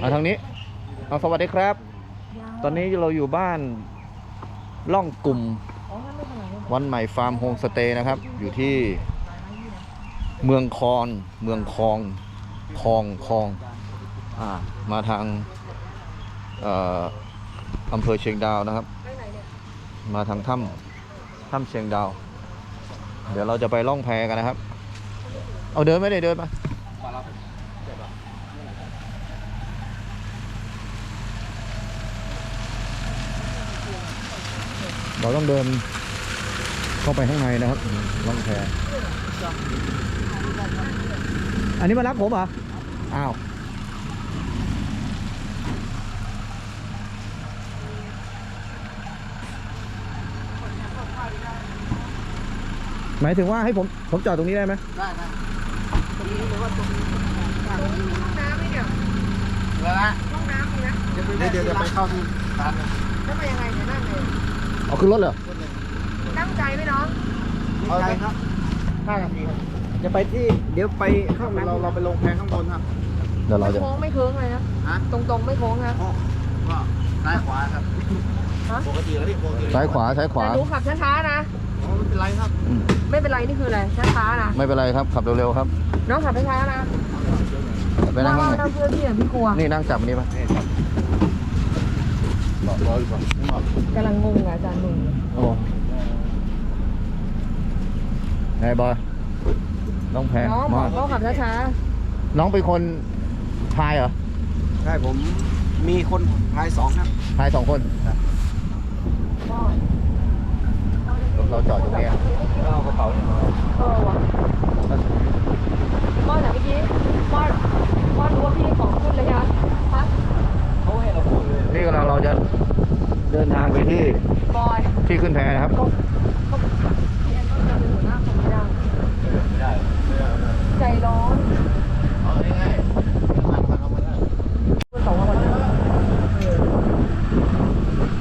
มาทางนี้เอาสวัสดีครับ ตอนนี้เราอยู่บ้านล่องกลุ่มวันใหม่ฟาร์มโฮมสเตย์นะครับ อยู่ที่เมืองคอนเมืองคองคลองคลองอ่ามาทางเอ่ออำเภอเชียงดาวนะครับ มาทางถ้ำถ้ำเชียงดาว เดี๋ยวเราจะไปล่องแพกันนะครับ เอาเดินไม่ได้เดินมา เราต้องเดินเข้าไปข้างในนะครับล่องแพอันนี้มารับผมเหรอ อ้าว หมายถึงว่าให้ผม ผมจอดตรงนี้ได้ไหมได้นะตรงนี้มีห้องน้ำไหมเนี่ยวนะห้องน้ำมีนะ เดี๋ยวเดี๋ยวไปเข้าที่ร้านเลยแล้วไปยังไงเนี่ยนั่งเลย เอาขึ้นรถเหรอตั้งใจไหมน้องเอาใจครับห้านาทีครับจะไปที่เดี๋ยวไปเข้าน้ำเราเราไปลงแพข้างบนครับเดี๋ยวเราไม่จะโค้งไม่เคิ้งเลยนะฮะตรงๆไม่โค้งนะโอ้ก็ซ้ายขวาครับฮะปกติแล้วที่ปกติซ้ายขวาซ้ายขวาแต่หนูขับช้าๆนะอ๋อไม่เป็นไรครับอืมไม่เป็นไรนี่คืออะไรช้าๆนะไม่เป็นไรครับขับเร็วๆครับ น้องขับช้าๆนะไปนั่งว่าข้างในว่าเพื่อนพี่อะพี่กลัวนี่นั่งจับอันนี่ปะบอ กรออยู่ก่อนไม่บอกกำลังงงอะอาจารย์หนุ่มโอ้ไงบอยน้องแพรน้องบมาอกเขาขับช้าน้องเป็นคนพายเหรอใช่ผมมีคนพายสองครับ พายสองคน ๆก็เราจอดตรงนี้อะเอากระเป๋าเออว่ะมอนอะเมื่อกี้มอนมอนรู้ว่าพี่ของขึ้นเลยนะพัก เขาให้เราพูดเลย นี่กำลังเราจะเดินทางไปที่บอยที่ขึ้นแพนะครับ เขาเขาพี่แอนต้องจะเป็นหัวหน้าของไม่ได้ไม่ได้ใจร้อนเอาง่ายๆมันมันเอามาได้สองวันแล้วเออ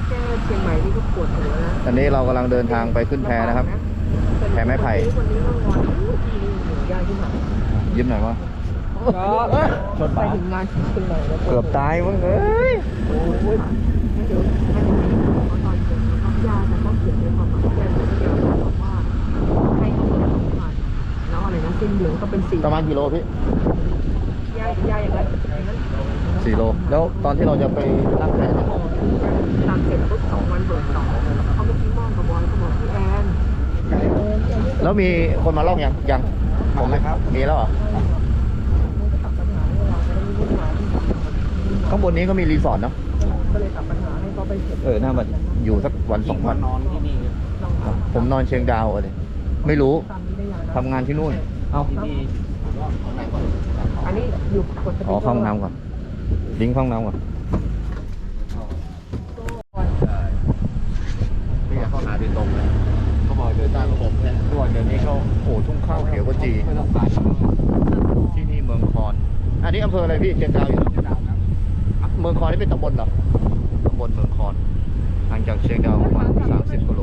แค่เชียงใหม่นี่ก็ปวดหัวแล้วตอนนี้เรากำลังเดินทางไปขึ้นแพนะครับ แพไม้ไผ่ คนนี้ก็งอนอู้ทีนี่หนูยากที่ไหน ยิ้มหน่อยวะชน ไปถึงงานถึงไหนแล้วเกือบตายมึงเอ้ยโอ้ยไม่เดี๋ยวไม่เดี๋ยวเขาตอนเขียนเขายาแต่ต้องเขียประมาณกี่โลพี่ยายาอย่างนั้นอย่างนั้นสี่โล แล้วตอนที่เราจะไปนั่งแพเนี่ยตามเสร็จปุ๊บสองวันเบิกสองเขาไม่คิดมองกับบอยเขาบอกพี่แอนแล้วมีคนมาล่องยังยังผมไหมครับ มีแล้วเหรอ มันก็ตัดปัญหาให้เราไม่ได้มีปัญหาที่ ข้างบนนี้ก็มีรีสอร์ทเนาะก็เลยตัดปัญหาให้เขาไปเสร็จเออน่ามันอยู่สักวันสองวัน นอนที่นี่ลองทำผมนอนเชียงดาวเลย ไม่รู้ตามนี้ได้ยังทำงานที่นู่น เอาที่นี่อันนี้อยู่กดสอ๋อติ๊กเกอร์เข้าห้องน้ำก่อนลิงก์เข้าห้องน้ำก่อนพี่อยากเข้าหาโดยตรงเลยเขาบอกเดินตามระบบเนี่ยทุกวันเดี๋ยวนี้เขาโอ้ทุ่งข้าวเขียวก็จีไม่ต้องผ่านที่นี่เมืองคอน อันนี้อำเภออะไรพี่เชียงดาวอยู่เนอะ เมืองคอนนี่เป็นตำบลเหรอตำบลเมืองคอนห่างจากเชียงดาวประมาณ30กิโล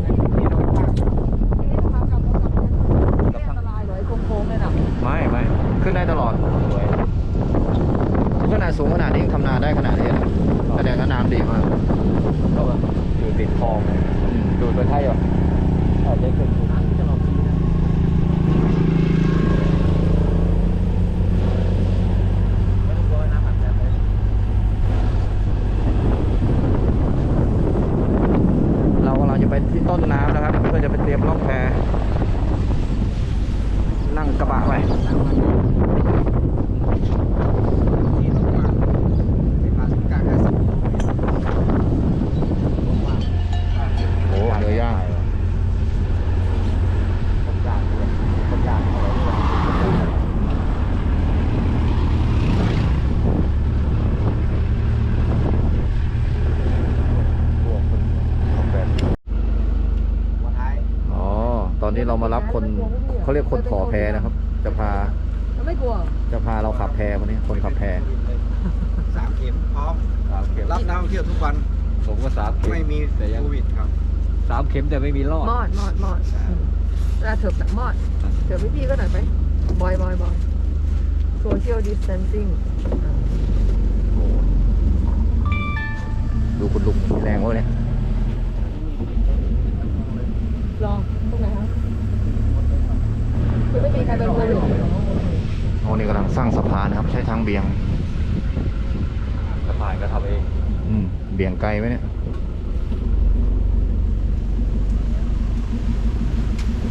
เรามารับคนเขาเรียกคนถ่อแพนะครับ จะพาไม่กลัวจะพาเราขับแพวันนี้คนขับแพสามเข็มพร้อมสามเข็มรับน้ำเที่ยวทุกวันผมก็สามเข็มไม่มีแต่ยังโควิดครับสามเข็มแต่ไม่มีรอดมอดมอดมอดเราเถิบกมอดเถิบพี่พี่ก็หน่อยไปบอยบอยบอยโซเชียลดิสเทนซิ่งดูคุณลุงมแรงวะเนี่ย บใช้ทางเบี่ยงสะพานก็ทำเองอืมเบี่ยงไกลไหมเนี่ย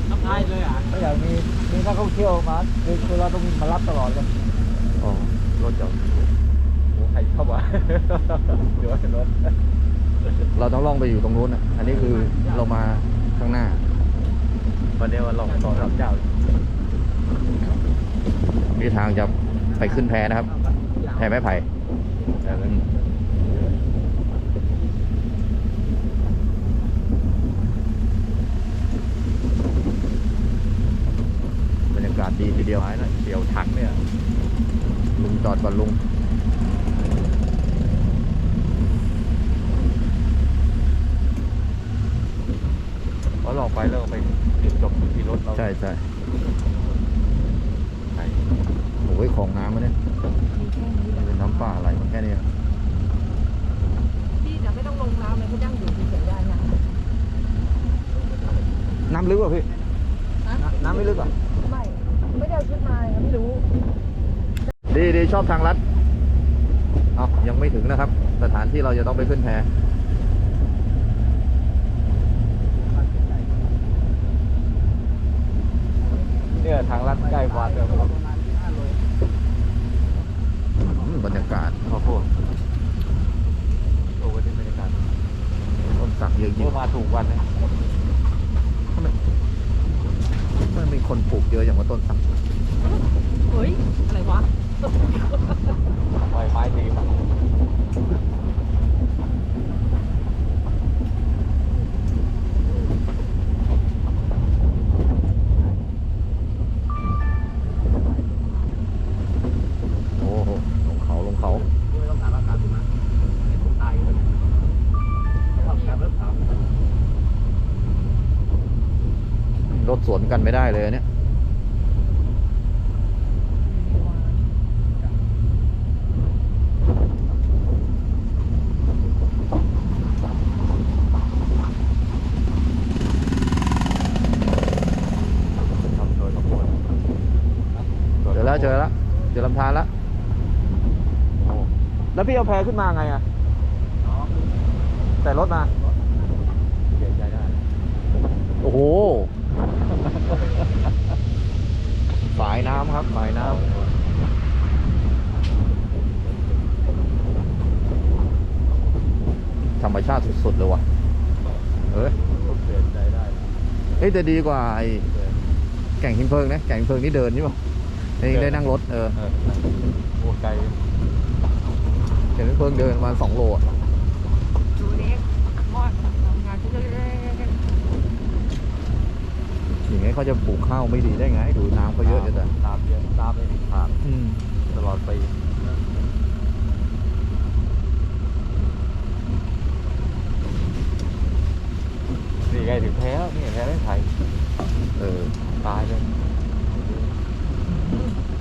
ทำไทยเลยอะไม่อยากมีมีนักท่องเที่ยวมาคือคือเราต้องมารับตลอดเลยอ๋อรถจอดโอ้ใครเข้ามาเดี๋ยวรถเราต้องล่องไปอยู่ตรงนู้นอะ อันนี้คือเรามาข้างหน้า วันนี้วันลองสองสามเจ้านี่ทางจะ ไปขึ้นแพนะครับแพไม้ไผ่แต่นั้นบรรยากาศดีทีเดียวไม้นะเกี่ยวถังเนี่ยลุงจอดก่อนลุง เพราะลองไปแล้วไปจุดจบที่รถเรา ใช่ใช่ ใช่ โอ้ยของน้ำมาเนี่ย มีแค่นี้ มันเป็นน้ำป่าไหลมาแค่นี้ พี่จะไม่ต้องลงน้ำเลยเขาย่างอยู่ที่เสียได้นะ น้ำ ลึกป่ะพี่ น้ำไม่ลึกอะไม่ ไม่ได้เอาชุดมาไม่รู้ ดีดีชอบทางลัดเอายังไม่ถึงนะครับ สถานที่เราจะต้องไปขึ้นแพเนี่ยทางลัดใกล้วัดเลยครับอืมบรรยากาศข้าวโพดโอ้วันนี้บรรยากาศต้นสักเยอะจริงโอ้มาถูกวันนะ มันมีคนปลูกเยอะอย่างว่าต้นสักเฮ้ย อะไรวะปล่อยไม้ดีโอ้โหลงเขาลงเขาด้วยต้องการอากาศถูกไหมผม ถสวนกันไม่ได้เลยอันเนี่ยทำโดยข้าวโพดเจอแล้วเจอแล้วเจอลำธารแล้วโอ้แล้วพี่เอาแพขึ้นมาไงอะแต่รถมาเสียใจได้โอ้โห ฝายน้ำครับฝายน้ำธรรมชาติสุด ๆ เลยว่ะ เอ้ยเสียใจได้เอ้ยแต่ดีกว่าไอ้แก่งหินเพลิงนะ แก่งหินเพลิงนี่เดินใช่ป่ะนี่ได้นั่งรถเออเออโอ้ไกลแก่งหินเพลิงเดินประมาณสองโลอะดูเล็กมอดทำงานที่เล็ก อย่างงี้เขาจะปลูกข้าวไม่ดีได้ไง ดูน้ำเขาเยอะจังแต่ตามเยอะตามไม่มีขาดอืมตลอดปีนี่ไงถึงแพ้แล้วนี่แพ้ไม่ไทยเออตายเลย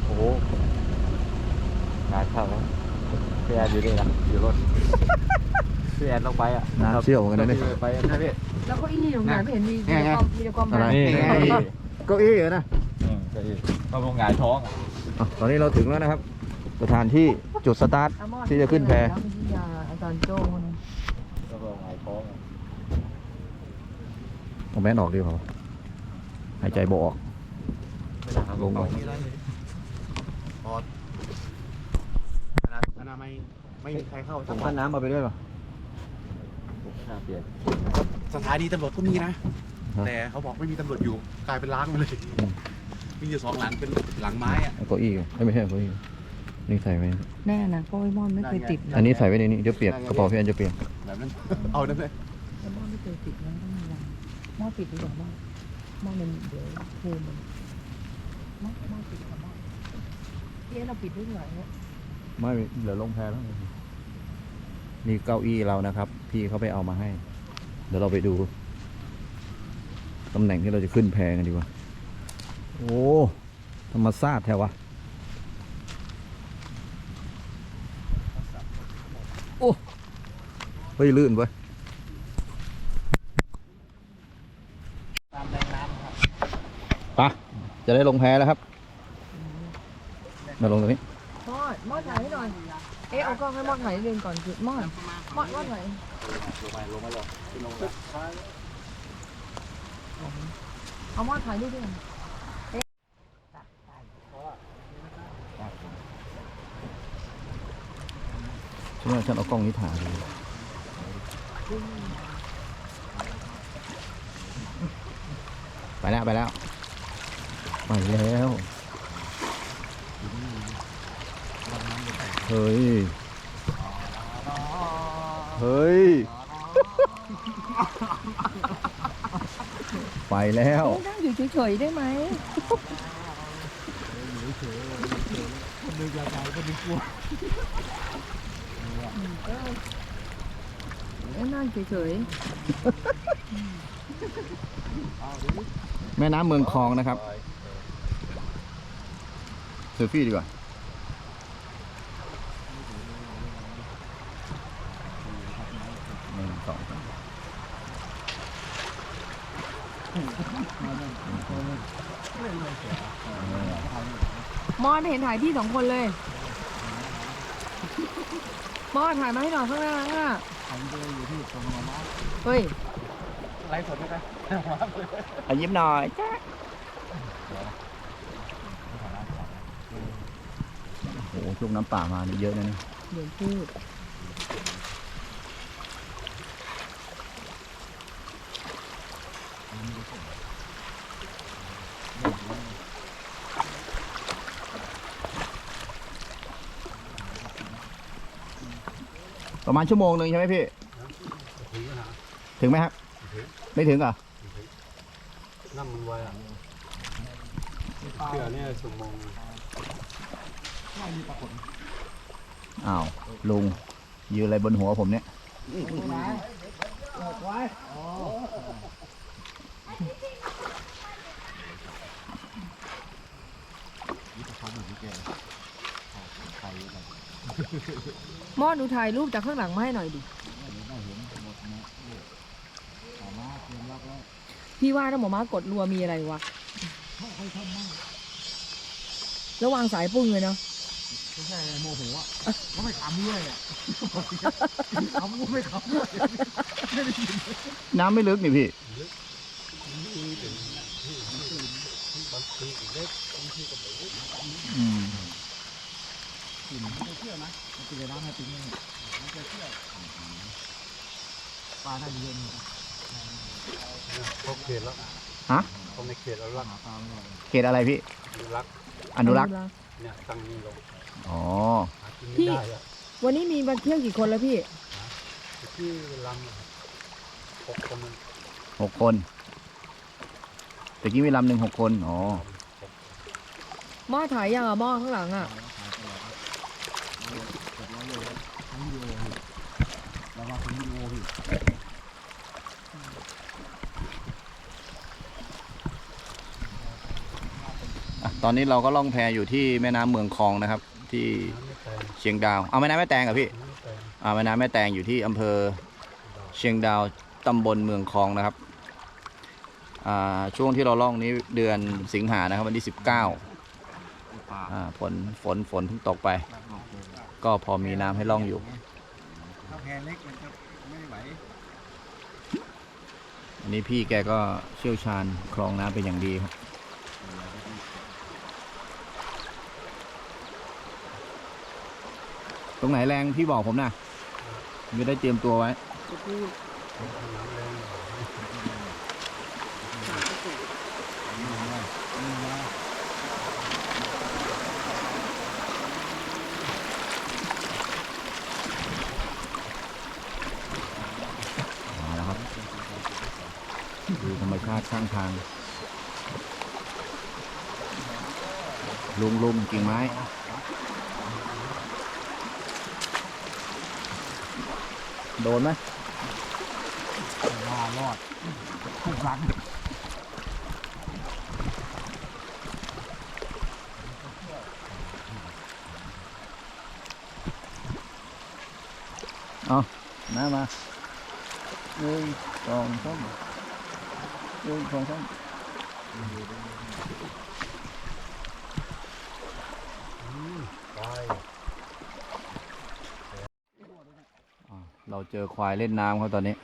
โอ้โหงานเข้าแล้วพี่แอนอยู่นี่นะอยู่รถ พี่แอนต้องไปอะน้ำเชี่ยวเหมือนกันนะเนี่ย ไปนะพี่ๆแล้วก็อีนี่อยู่ไหนไม่เห็นมีมีไงแต่ไงความมีแต่ความอะไรหานี่นี่ไงไง เก้าอี้เหรอนะอืมก็อีกต้องลงหงายท้องอะอะตอนนี้เราถึงแล้วนะครับ สถานที่จุดสตาร์ทอามอดที่จะขึ้นแพแล้วมีที่ยาอาจารย์โจ้คนนึงต้องลงหงายท้องอะเอาแมสออกดีกว่าหายใจบ่ออกไม่ได้ทำลงก่อนมีอะไรเลยพออนามัยไม่มีใครเข้าผมพันน้ำมาไปด้วยป่ะ หน้าเปลี่ยนสถานีตำรวจก็มีนะฮะแต่เขาบอกไม่มีตำรวจอยู่กลายเป็นล้างไปเลยอืมมีอยู่สองหลังเป็นหลังไม้อะ เอาเก้าอี้เอ้ยไม่ใช่เก้าอี้นี่ใส่ไว้แน่นะเพราะไอ้มอนไม่เคยติดอันนี้ใส่ไว้ในนี้เดี๋ยวเปียกกระเป๋าพี่อันจะเปียกแบบนั้น เอานั่นเลยไอ้มอนไม่เคยติดนะต้องระวังมอนปิดดีกว่ามอนมอนมันเดี๋ยวภูมิมันมอนมอนปิดกับมอนเอ๊ะเราปิดด้วยเหรอเนี่ยไม่เหลือลงแพแล้ว นี่เก้าอี้เรานะครับ พี่เขาไปเอามาให้ เดี๋ยวเราไปดูตำแหน่งที่เราจะขึ้นแพกันดีกว่า โอ้ธรรมชาติแถววะโอ้เฮ้ยลื่นเว้ยปะจะได้ลงแพแล้วครับมาลงตรงนี้มอดมอดถ่ายให้หน่อย เอ๊ะเอากล้องให้มอดถ่ายนิดนึงก่อนคือมอดมอดมอดถ่ายเอามอดถ่ายรูปด้วยกันฉันว่าฉันเอากล้องนี้ถ่ายเลยไปแล้วไปแล้วไปแล้ว เฮ้ย เฮ้ย ไปแล้ว นั่งอยู่เฉยๆได้ไหมนั่งเฉยแม่น้ำเมืองคลองนะครับ เซลฟี่ดีกว่า หนึ่งสองสาม ๆ มอดเห็นถ่ายพี่สองคนเลย มอดถ่ายมาให้หน่อยข้างหน้าข้างหน้าเฮ้ยไลฟ์สดไหมครับอะยิ้มหน่อยจ้าโอ้โหช่วงน้ำป่ามานี่เยอะนะเนี่ย เดี๋ยวพูด ประมาณชั่วโมงหนึ่งใช่ไหมพี่ ถึงไหมครับ ไม่ถึงเหรอนั่มันไว้อะเชื่อเนี่ยชั่วโมงอ้าวลุงยืนอะไรบนหัวผมเนี่ย มอดดูถ่ายรูปจากข้างหลังมาให้หน่อยดิพี่ว่าถ้าหมอม้ากดรัวมีอะไรวะระวังสายปุ้งเลยเนาะน้ำไม่ลึกนี่พี่ อืม เขาเขตแล้วฮะเขาในเขตแล้วรักเขตอะไรพี่ รักอนุรักษ์เนี่ยตั้งนี่ลงอ๋อหากินไม่ได้อะวันนี้มีมาเที่ยวกี่คนแล้วพี่ที่ลำอะหกคนมันหกคนตะกี้มีลำหนึ่งหกคน อ๋อ หม้อถ่ายยังอะหม้อข้างหลังอะ ตอนนี้เราก็ล่องแพอยู่ที่แม่น้ำเมืองคลองนะครับ ที่เชียงดาว เอาแม่น้ำแม่แตงเหรอพี่น้ำไม่แตงอ่าแม่น้ำแม่แตงอยู่ที่อำเภอเชียงดาวตำบลเมืองคลองนะครับอ่าช่วงที่เราล่องนี้เดือนสิงหานะครับวันที่19อ่าฝนฝนฝนเพิ่งตกไป ก็พอมีน้ำให้ล่องอยู่แพเล็กมันจะไม่ไหวอันนี้พี่แกก็เชี่ยวชาญคลองน้ำเป็นอย่างดีครับ ตรงไหนแรงพี่บอกผมนะไม่ได้เตรียมตัวไว้ มาแล้วครับ ดูธรรมชาติข้างทาง ลุงลุงกิ่งไม้ โดนไหมมารอดทุกครั้งเอามามาหนึ่งสองสามหนึ่งสองสาม เราเจอควายเล่นน้ำเขาตอนนี้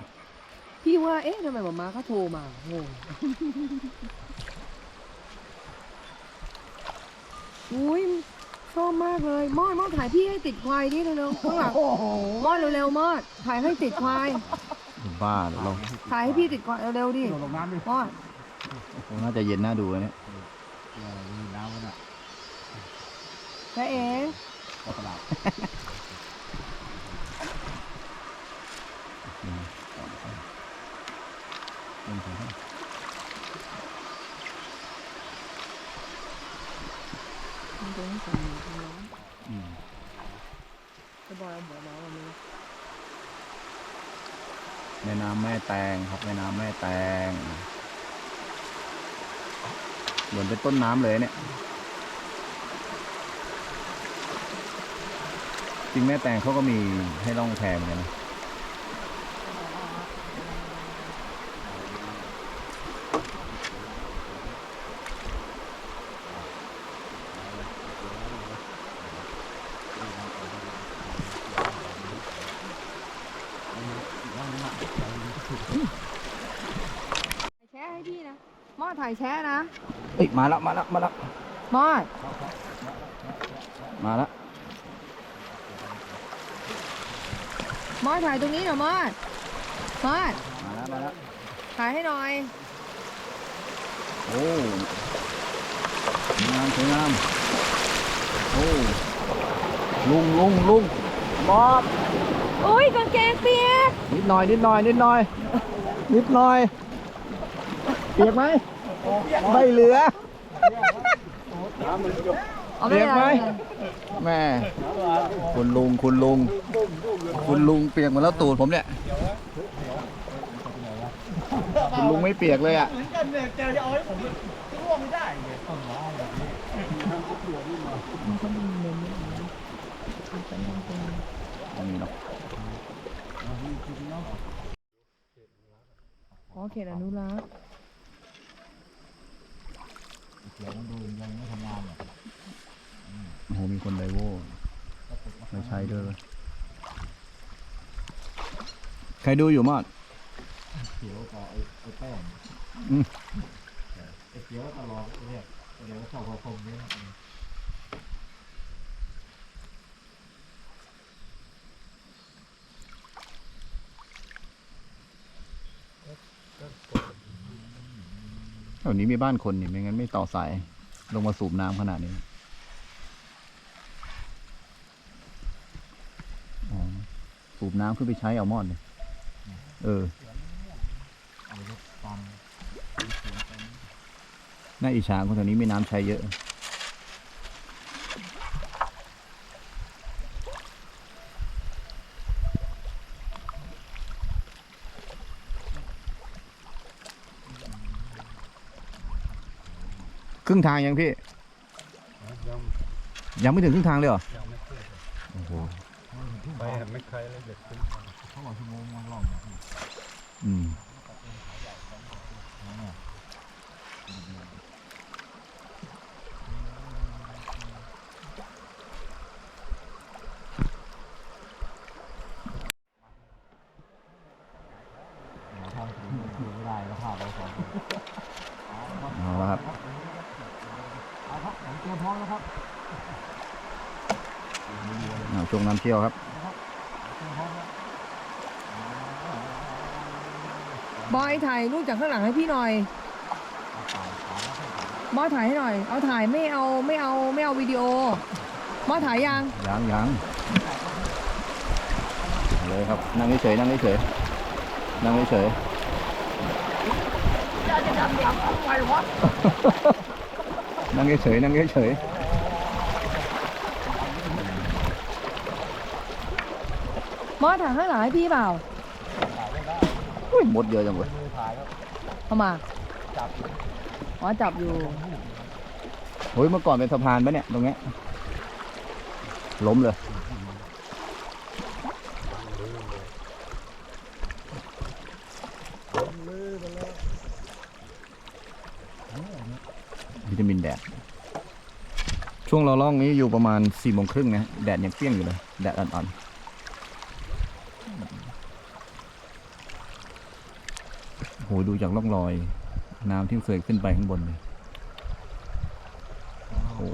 พี่ว่าเอ๊ะทำไมหมาม้าเขาโทรมางงอุ้ยชอบมากเลยมอดมอดถ่ายพี่ให้ติดควายดิเร็วๆข้างหลังมอดเร็วๆมอดถ่ายให้ติดควายบ้าเหรอเราถ่ายให้พี่ติดควายเร็วๆดิโดดลงน้ำดิมอดน่าจะเย็นน่าดูนะเนี่ยเออมีน้ำมันอะแค่เอง ก็ตลาด อืม จะบ อยเอาหัวน้องวันนี้แม่น้ำแม่แตงครับแม่น้ำแม่แตงเหมือนเป็นต้นน้ำเลยเนี่ย จริงแม่แตงเขาก็มีให้ล่องแพเหมือนกันนะ ถ่ายแชร์ให้พี่นะ มอดถ่ายแชร์นะ เอ้ยมาแล้วมาแล้วมาแล้วมอดมาแล้วมอดถ่ายตรงนี้เหรอมอดมอดมาแล้วมาแล้วถ่ายให้หน่อยโอ้สวยงามสวยงามโอ้ลุงลุงลุงบอสอุ้ยกางเกงเปียกนิดหน่อยนิดหน่อยนิดหน่อยนิดหน่อยเปียกไหม ไม่เหลือเอาเปียกไหมเลยแม่คุณลุงคุณลุง คุณลุงเปียกหมดแล้วตูดผมเนี่ยคุณลุงไม่เปียกเลยอะไม่มีหรอกอ๋อ เขตอนุรักษ์โอ้โหมีคนไดโวไม่ใช่ด้วยเว้ยใครดูอยู่มอดเขียวกับไอ้ไอ้แป้งอืมไอ้เขียวตลอดเนี่ยเดี๋ยวเข้าเขาคมเนี่ย แถวนี้มีบ้านคนนี่ไม่งั้นไม่ต่อสาย ลงมาสูบน้ำขนาดนี้สูบน้ำขึ้นไปใช้เอามอดเลยเออน่าอิจฉาคนแถวนี้มีน้ำใช้เยอะ รึ่งทางยังพี่ ยังยังไม่ถึงครึ่งทางเลยเหรอยังไม่ขึ้นโอ้โหไปไม่ใครเลยเด็กขึ้นเขาบอกชั่วโมงยังล่องอืม ทางถึงไม่ได้แล้วพาไปสอง เอาละครับ เอาครับผมเตรียมพร้อมแล้วครับ อ่าช่วงน้ำเที่ยวครับ บอยถ่ายรูปจากข้างหลังให้พี่หน่อยมอดถ่ายให้หน่อย เอาถ่ายไม่เอาไม่เอาไม่เอาวิดีโอมอดถ่ายยัง ยังยังเลยครับ นั่งเฉยๆนั่งเฉยๆนั่งเฉยๆนั่งเฉยๆนั่งเฉย มอดถ่ายข้างหลังให้พี่เปล่าๆอุ้ยหมดเยอะจังเลยเข้ามาอ๋อจับอยู่เฮ้ยเมื่อก่อนเป็นสะพานปะเนี่ยตรงเนี้ยล้มเลยวิตามินแดด ช่วงเราล่องนี้อยู่ประมาณสี่โมงครึ่งนะ แดดยังเปรี้ยงอยู่เลย แดดอ่อน โหดูจากร่องรอย น้ำที่เคยขึ้นไปข้างบนเลยโอ้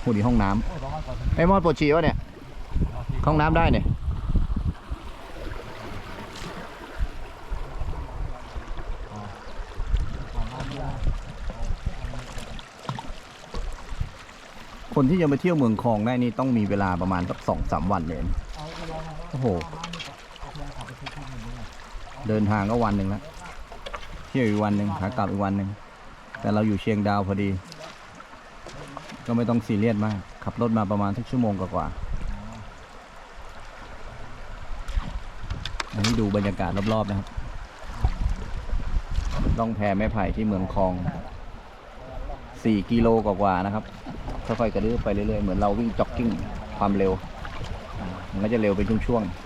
โหดีห้องน้ำไอ้มอดปวดฉี่วะเนี่ย ห้องน้ำได้เนี่ย คนที่จะมาเที่ยวเมืองคลองได้นี่ต้องมีเวลาประมาณสักสองสามวันเลยโอ้โห เดินทางก็วันหนึ่งแล้วเที่ยวอีกวันหนึ่งขากลับอีกวันหนึ่งแต่เราอยู่เชียงดาวพอดี ก็ไม่ต้องซีเรียสมาก ขับรถมาประมาณสักชั่วโมงกว่าๆอันนี้ดูบรรยากาศรอบๆนะครับล่องแพแม่ไผ่ที่เมืองคลองสี่กิโลกว่าๆนะครับ ค่อยๆกระดื้อไปเรื่อยๆเหมือนเราวิ่งจ็อกกิ้งความเร็วมันก็จะเร็วเป็นช่วงๆ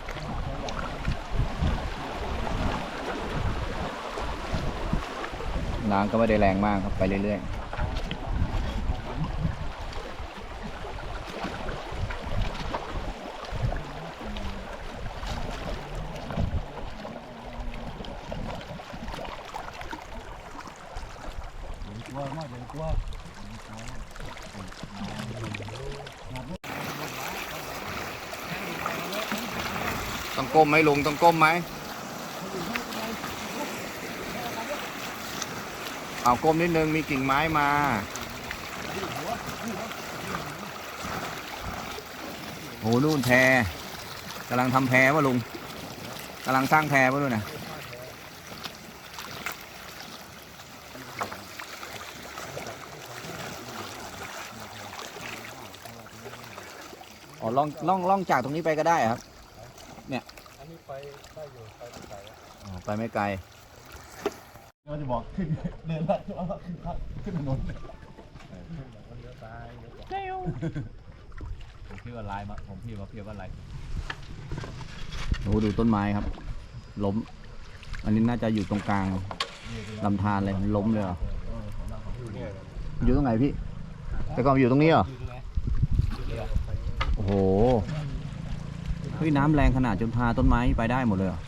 น้ำก็ไม่ได้แรงมากครับ ไปเรื่อยๆ ต้องก้มไหมลุงต้องก้มไหมเอาก้มนิดนึงมีกิ่งไม้มาโหนู่นแพกำลังทำแพวะลุงกำลังสร้างแพวะด้วยนะ อ๋อล่องล่องล่องจากตรงนี้ไปก็ได้เหรอครับอันนี้ไปได้อยู่ไปไม่ไกลอะอ๋อไปไม่ไกลเราจะบอกขึ้นเดินลัดว่าขึ้นขึ้นถนนเลยผมพี่ว่าลายมาผมพี่มาเพียบว่าลายโอ้ดูต้นไม้ครับ ล้ม อันนี้น่าจะอยู่ตรงกลางลำธารเลยมันล้มเลยเหรออยู่ตรงไหนพี่ แต่ก่อนอยู่ตรงนี้เหรอ โอ้โหเฮ้ยน้ำแรงขนาดจนพาต้นไม้ไปได้หมดเลยเหรอ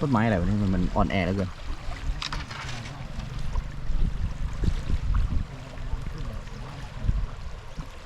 ต้นไม้อะไรวะเนี่ยมันมันอ่อนแอเหลือเกิน